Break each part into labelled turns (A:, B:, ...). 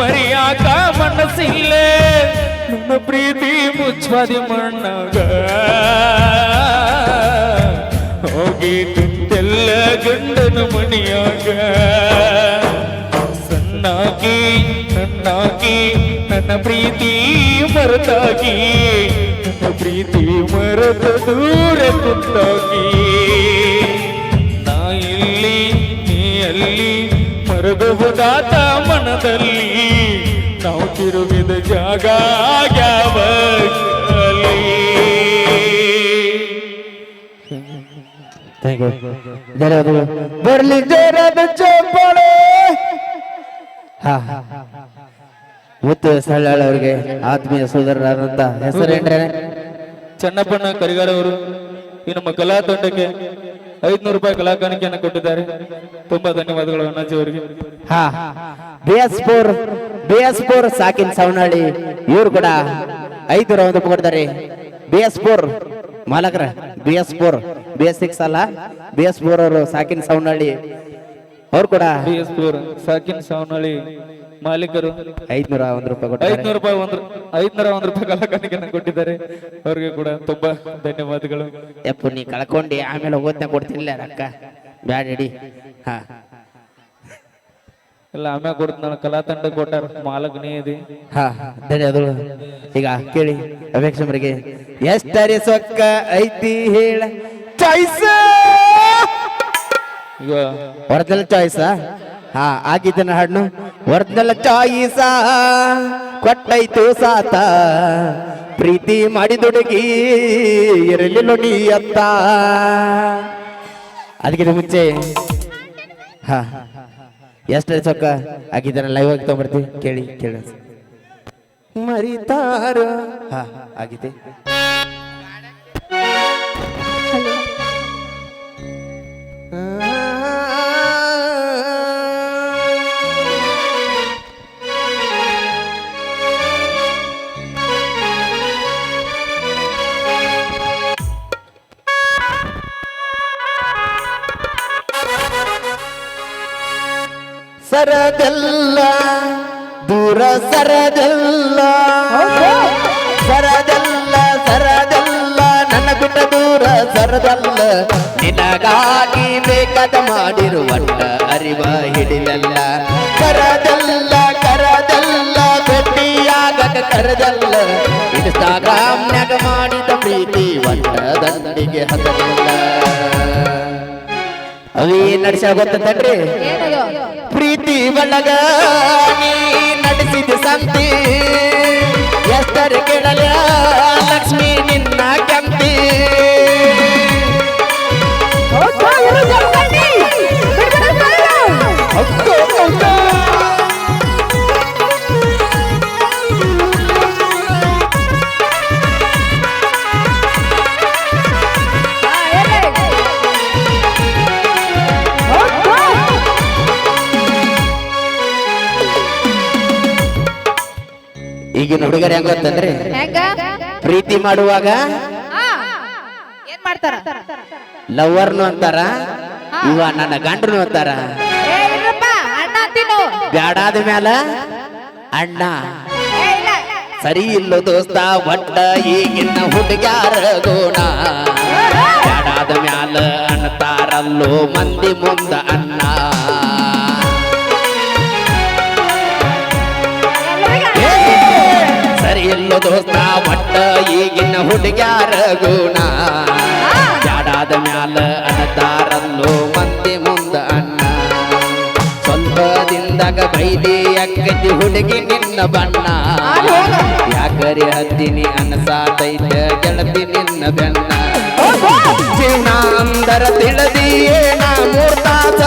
A: ಮರಿಯಾಕ ಮನಸ್ಸಿಲ್ಲ. ನನ್ನ ಪ್ರೀತಿ ಮುಚ್ಚದಿ ಮಣ್ಣಾಗ. ಹೋಗಿ ಕುಂತೆಲ್ಲ ಗಂಡನ ಮಣಿಯಾಗ ಸಣ್ಣಾಗಿ ನನ್ನಾಗಿ ನನ್ನ ಪ್ರೀತಿ ಮರತಾಗಿ ನನ್ನ ಪ್ರೀತಿ ಮರದ ದೂರ ಕುಂತಾಗಿ ನಾ ಇಲ್ಲಿ, ನೀ ಅಲ್ಲಿ ಮರೆದು ಹೋದಾತ ಮನದಲ್ಲಿ. ನಾವು ತಿರುಗಿದ ಜಾಗ
B: ಬರ್ಲಿ ಜರದ ಚಪ್ಪಾಳೆ. ಹಾ ಮುತ್ತು ಸಳ್ಳಾಳ ಅವರಿಗೆ ಆತ್ಮೀಯ ಸೋದರರಾದಂತ ಹೆಸರೇನ್ರೆ?
A: ಚನ್ನಪ್ಪಣ್ಣ ಕರಿಗಾರವರು ಈ ನಮ್ಮ ಕಲಾ ತಂಡಕ್ಕೆ ಐದ್ನೂರು ರೂಪಾಯಿ ಕಲಾ ಕಾಣಿಕೆಯನ್ನು ಕೊಟ್ಟಿದ್ದಾರೆ. ತುಂಬಾ ಧನ್ಯವಾದಗಳು ಅಣ್ಣಾಜಿ ಅವರಿಗೆ.
B: ಹಾ B S Pur B S ಸಾಕಿನ್ Savanahalli ಇವ್ರು ಕೂಡ ಐದು ರೌಂಡ್ ಕೊಡ್ತಾರೆ ಬಿ ಎಸ್ ಪುರ್ ಮಾಲಕರ B S ಪುರ್ B S six ಅಲ್ಲ ಬಿ ಎಸ್ ಅವರು ಸಾಕಿನ್ ಸವನಹಳ್ಳಿ ಅವ್ರು ಕೂಡ
A: ಬಿ ಎಸ್ ಸಾಕಿನ್ ಸಾವನಹಳ್ಳಿ ಮಾಲೀಕರು
B: ಐದ್ನೂರ ಒಂದ್ ರೂಪಾಯಿ ಕೊಟ್ಟು
A: ಐದ್ನೂರು ರೂಪಾಯಿ ಒಂದು ಐದ್ನೂರ ಒಂದ್ ರೂಪಾಯಿ ಕಲಾ ಕಾಣಿಕೆಯನ್ನು ಕೊಟ್ಟಿದ್ದಾರೆ. ಅವ್ರಿಗೆ ಕೂಡ ತುಂಬಾ ಧನ್ಯವಾದಗಳು.
B: ಯಪ್ಪು ನೀ ಕಳ್ಕೊಂಡಿ ಆಮೇಲೆ ಹೋಗೋದ್ನ ಕೊಡ್ತಿಲ್ಲ ರೊಕ್ಕ. ಬ್ಯಾಡ ಇಡಿ. ಹಾ.
A: ಇಲ್ಲ ಆಮ್ಯಾಗ ಕೊಡ್ತಾನ ಕಲಾ ತಂಡ ಕೊಟ್ಟಾರ ಮಾಲಕ್ ಇದೆ.
B: ಹಾ ಧನ್ಯವಾದಗಳು. ಈಗ ಕೇಳಿ ಅಪೇಕ್ಷಮರಿಗೆ ಎಷ್ಟರಿ ಸೊಕ್ಕ ಐತಿ ಹೇಳ. ಚಾಯ್ಸ್
A: ಈಗ
B: ಒರಿಜಿನಲ್ ಚಾಯ್ಸ್ ಹಾ ಆಗಿದ್ದನ ಹಣ್ಣು? ಒರಿಜಿನಲ್ ಚಾಯಿಸ ಕೊಟ್ಟೈತು ಸಾತ. ಪ್ರೀತಿ ಮಾಡಿದುಡುಗಿ ಇರಲಿ ನೋಡಿ ಅತ್ತ. ಅದಕ್ಕಿಂತ ಮುಂಚೆ ಹಾ ಎಷ್ಟು ಚೊಕ್ಕ ಆಗಿದ್ದಾನ ಲೈವ್ ಆಗಿ ತಗೊಂಡ್ಬರ್ತೀವಿ ಕೇಳಿ ಕೇಳಿ. ಮರಿತಾರ. ಹಾ ಆಗಿದೆ ಸರದಲ್ಲ ದೂರ ಸರದೆಲ್ಲ. ಸರದೆಲ್ಲ ಸರದೆಲ್ಲ ನನ್ನ ಬಿಟ್ಟ ದೂರ ಸರದಲ್ಲ. ನಿನಗಾಗಿ ಬೇಕಾದ ಮಾಡಿರುವಂತ ಅರಿವ ಹಿಡಿದಲ್ಲ. ಕರದಲ್ಲ ಕರದಲ್ಲ ಗಟ್ಟಿಯಾಗಕ ಕರದಲ್ಲ. ಇನ್ಸ್ಟಾಗ್ರಾಮ್ನಾಗ ಮಾಡಿದ ಪ್ರೀತಿ ಒಟ್ಟ ದಂಡಿಗೆ ಹದಲ್ಲ ನಡೆಸ ಗೊತ್ತ ಪ್ರೀತಿ ಒಳಗ ನಡೆಸಿದ ಸಂತಿ. ಎಷ್ಟರ ಕೆಡಲ ಲಕ್ಷ್ಮಿ ನಿನ್ನ ಕೆಂಪಿ. ಈಗಿನ ಹುಡುಗರು ಹೆಂಗ ಗೊತ್ತಂದ್ರೆ? ಪ್ರೀತಿ ಮಾಡುವಾಗ?
C: ಆ, ಏನ್ ಮಾಡ್ತಾರ?
B: ಲವರ್ನು ಅಂತಾರ? ಇವ ನನ್ನ ಗಂಡ್ರು ಅಂತಾರ? ಬ್ಯಾಡಾದ ಮ್ಯಾಲ? ಅಣ್ಣ.
C: ಸರಿ ಇಲ್ಲ.
B: ಸರಿ ಇಲ್ಲೋ ದೋಸ್ತ ಒಟ್ಟ ಈಗಿನ ಹುಡುಗ್ಯಾರ ಗೋಣ. ಬ್ಯಾಡಾದ ಮ್ಯಾಲ ಅಂತಾರಲ್ಲೋ ಮಂದಿ ಮುಂದ ಅಣ್ಣ. ಇಲ್ಲೋ ದೋಸ್ತ ಒಟ್ಟ ಈಗಿನ ಹುಡುಗ್ಯಾರ ಗುಣ. ಜಾಡಾದ ಮ್ಯಾಲ ಅನತಾರಲ್ಲೋ ಮಂದಿ ಮುಂದ ಅಣ್ಣ. ಸ್ವಲ್ಪ ದಿಂದಾಗ ಬೈದಿ ಅಕ್ಕತಿ ಹುಡುಗಿ ನಿನ್ನ ಬಣ್ಣ. ಯಾಕರಿ ಹತ್ತಿನಿ ಅನಸಾತೈತ ಗೆಳತಿ ನಿನ್ನ ಬೆನ್ನ. ಜೀವನ ಅಂದರ ತಿಳದಿ ಏನ ಮೂರ್ತಾಸ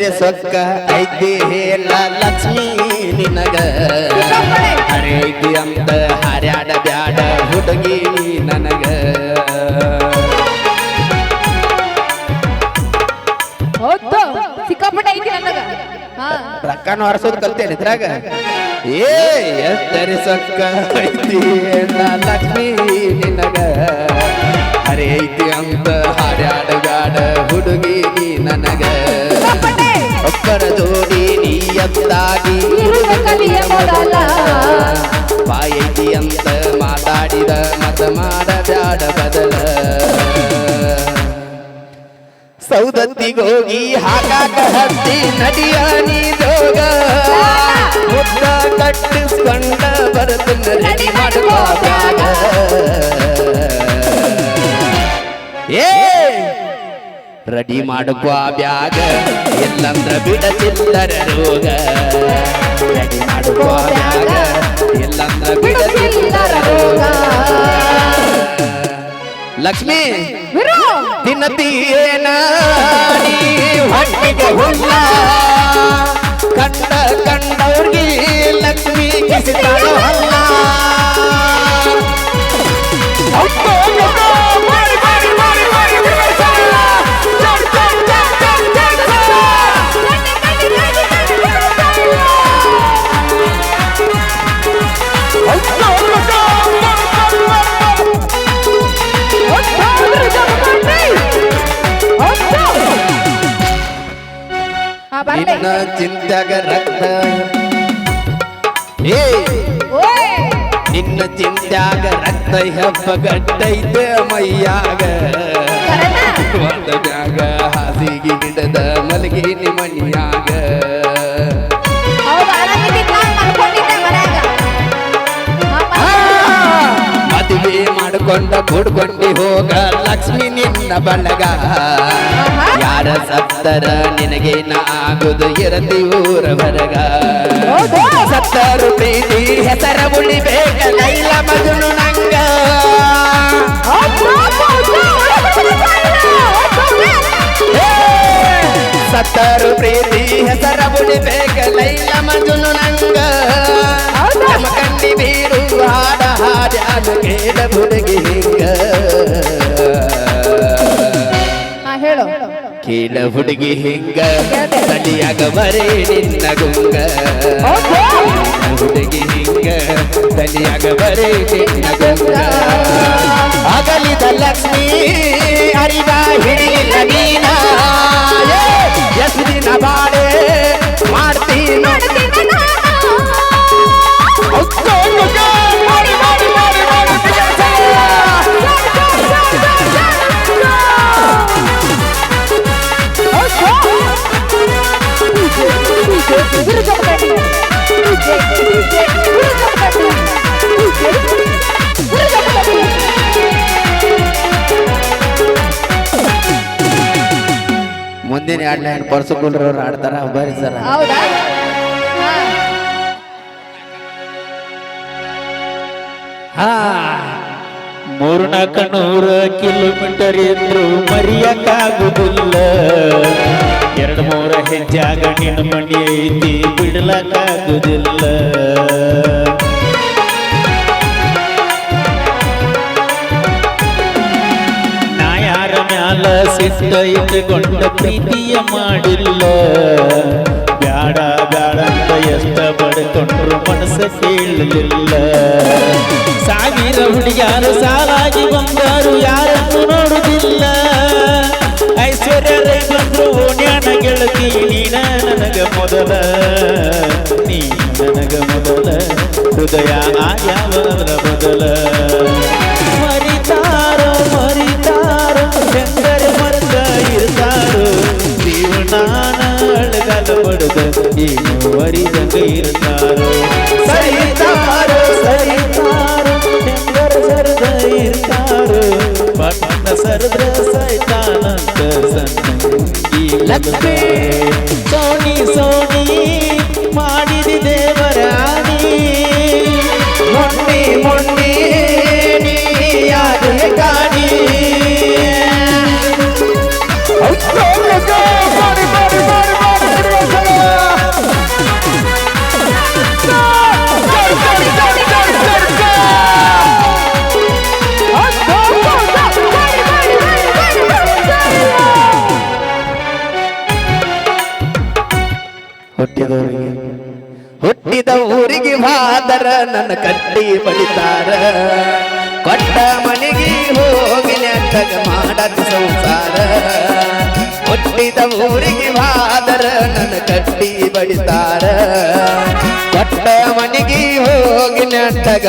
B: ಎಷ್ಟರೆ ಸೊಕ್ಕ ಐತಿ ಹೇಳ ಲಕ್ಷ್ಮೀ ನಿನಗ. ಅರೆ ಐತಿ ಅಂತ ಹಾರ್ಯಾಡ ಬ್ಯಾಡ ಹುಡುಗಿ ನನಗ.
C: ಸಿಕ್ಕಾಪಟ್ಟೆ ಐತಿ ನನಗ. ಹಾ.
B: ರೊಕ್ಕನ ಹೊರಸೋದು ಕಲ್ತೇನೆ ಇದ್ರಾಗ. ಏ ಎಷ್ಟರೆ ಸೊಕ್ಕ ಐತಿ ಲಕ್ಷ್ಮೀ ನಿನಗ.
C: ಇರುವೆ ಕಲಿಯ ಮೊದಲ.
B: ಬಾಯೈತಿ ಅಂತ ಮಾತಾಡಿದ ಮತ ಮಾಡಬ್ಯಾಡ ಬದಲ. ಸೌದತ್ತಿಗೋಗಿ ಹಾಕಾಕ ಹತ್ತಿ ನಡಿಯ ನೀ ದೋಗ ಮುದ್ದ ಕಟ್ಟಿಸ್ಕೊಂಡ ಬರುತ್ತನ್ನ ರೆಡಿ ಮಾಡುವ ಏ ರೆಡಿ ಮಾಡುವ ಬ್ಯಾಗ. ಎಲ್ಲಂದ್ರ ಬಿಡ ಚಿಲ್ಲರ ರೋಗ. ರೆಡಿ ಮಾಡುವ ಬ್ಯಾಗ. ಎಲ್ಲಂದ್ರ ಬಿಡ ಚಿಲ್ಲರ ರೋಗ. ಲಕ್ಷ್ಮಿ
C: ವಿರು.
B: ತಿನ್ನತೀಯೇನ ಹೊಟ್ಟಿಗೆ ಹುಲ್ಲ ಕಂಡ ಕಂಡವ್ರಿಗೆ ಲಕ್ಷ್ಮಿ ಕಿಸಿತಾಳೋ ಚಿಂತ್ಯಾಗ ರಕ್ತ. ಏ ನಿನ್ನ ಚಿಂತಾಗ ರಕ್ತ ಹೆಬ್ಬಗಟ್ಟೈತೆ ಮೈಯಾಗ.
C: ಕರೆನಾ?
B: ಒಂದು ಜಾಗ ಹಾಸಿಗೆ ಗಿಡದ ಮಲಗಿನಿ ಮಣಿಯಾಗ. ಮಾಡಿಕೊಂಡ ಕೂಡ್ಕೊಂಡಿ ಹೋಗ ಲಕ್ಷ್ಮಿ ನಿನ್ನ ಬಳಗ ಯಾರ ಸತ್ತರ ನಿನಗೆ ಆಗುದು ಇರತಿ ಊರ
C: ಬರಗ.
B: ಸತ್ತರು ಪ್ರೀತಿ ಹೆಸರ ಉಳಿಬೇಕ ಲೈಲ ಮಗನು ನಂಗ. ಸತ್ತರು ಪ್ರೀತಿ ಹೆಸರ ಉಳಿಬೇಕ ಲೈಲ ಮಜುನು ನಂಗ. ನಮ್ಮ ಕಂಡಿ ಬೀರು ಹಾಡ ಹಾಡ್ಯಾದು ಕೇಳ ಕೇಳ ಹುಡುಗಿ ಹಿಂಗ ತಲಿಯಾಗ ಬರೇ ನಿನ್ನ ಗುಂಗ. ಹುಡುಗಿ ಹಿಂಗ ತಲಿಯಾಗ ಬರೇ ನಿನ್ನ ಗುಂಗ. ಅಗಲಿದ ಲಕ್ಷ್ಮೀ ಅರಿವ ಹಿಡಿಯಿಲ್ಲ ನೀನ. ಎಸ್ದಿನ ಎಷ್ಟು ದಿನ ಬಾಳೆ ಮಾಡ್ತೀನ? ಮುಂದಿನ ಎರಡು ಲೈನ್ ಪರ್ಸುಕೊಂಡ್ರವ್ರು ಆಡ್ತಾರ ಬರ್ರಿ ಸರ್.
C: ಹೌದಾ? ಹಾ.
B: ಹಾ.
D: ಮೂರು ನಾಲ್ಕು ನೂರ ಕಿಲೋಮೀಟರ್ ಇದ್ರು ಮರಿಯಕ್ಕಾಗುದಿಲ್ಲ. ಎರಡು ಮೂರ ಹೆಜ್ಜಾಗ ನಿನ್ನ ಮಣಿ ಐತಿ ಬಿಡ್ಲಕ್ಕಾಗುದಿಲ್ಲ. ಸಿಟ್ಟ ಪ್ರೀತಿಯ ಮಾಡಿಲ್ಲ. ಬ್ಯಾಡ ಬ್ಯಾಡ ಅಂತ ಎಷ್ಟ ಬಡ್ಕೊಂಡ್ರು ಮನಸ್ಸ ಕೇಳಲಿಲ್ಲ. ಸಾವಿರ ಹುಡುಗಿಯಾರು, ಸಾಲಾಗಿ ಬಂದರು ಯಾರನ್ನು ನೋಡುದಿಲ್ಲ. ಐಶ್ವರ್ಯ ಬಂದ್ರು ಓಣ್ಯಾನ ಗೆಳತಿ ನೀನ ನನಗ ಮೊದಲ. ನೀ ನನಗ ಮೊದಲ. ಹೃದಯ ಆಯಾವರ ಮೊದಲ. ಬಡದ ಏನು ವರಿದಂಗ ಇರ್ತಾರೋ ಸರಿತಾರೋ? ಸರಿತಾರೋ? ಹೆಂಗರ ಸರದ ಇರ್ತಾರೋ? ಪಟ್ನ ಸರದ್ರ ಸೈತಾನಂತ ಸಣ್ಣಂಗಿ ಲಕ್ಷ್ಮೀ.
B: ಹುಟ್ಟಿದವರಿಗೆ. ಹುಟ್ಟಿದ ಊರಿಗೆ ಮಾದರ ನನ್ನ ಕಟ್ಟಿ ಬಡಿತಾರ ಕೊಟ್ಟ ಮನೆಗೆ ಹೋಗಿ ನೆಟ್ಟಗ ಮಾಡದ ಸಂಸಾರ. ಹುಟ್ಟಿದ ಊರಿಗೆ ಮಾದರ ನನ್ನ ಕಟ್ಟಿ ಬಡಿತಾರ ಕೊಟ್ಟ ಮನೆಗೆ ಹೋಗಿ ನೆಟ್ಟಗ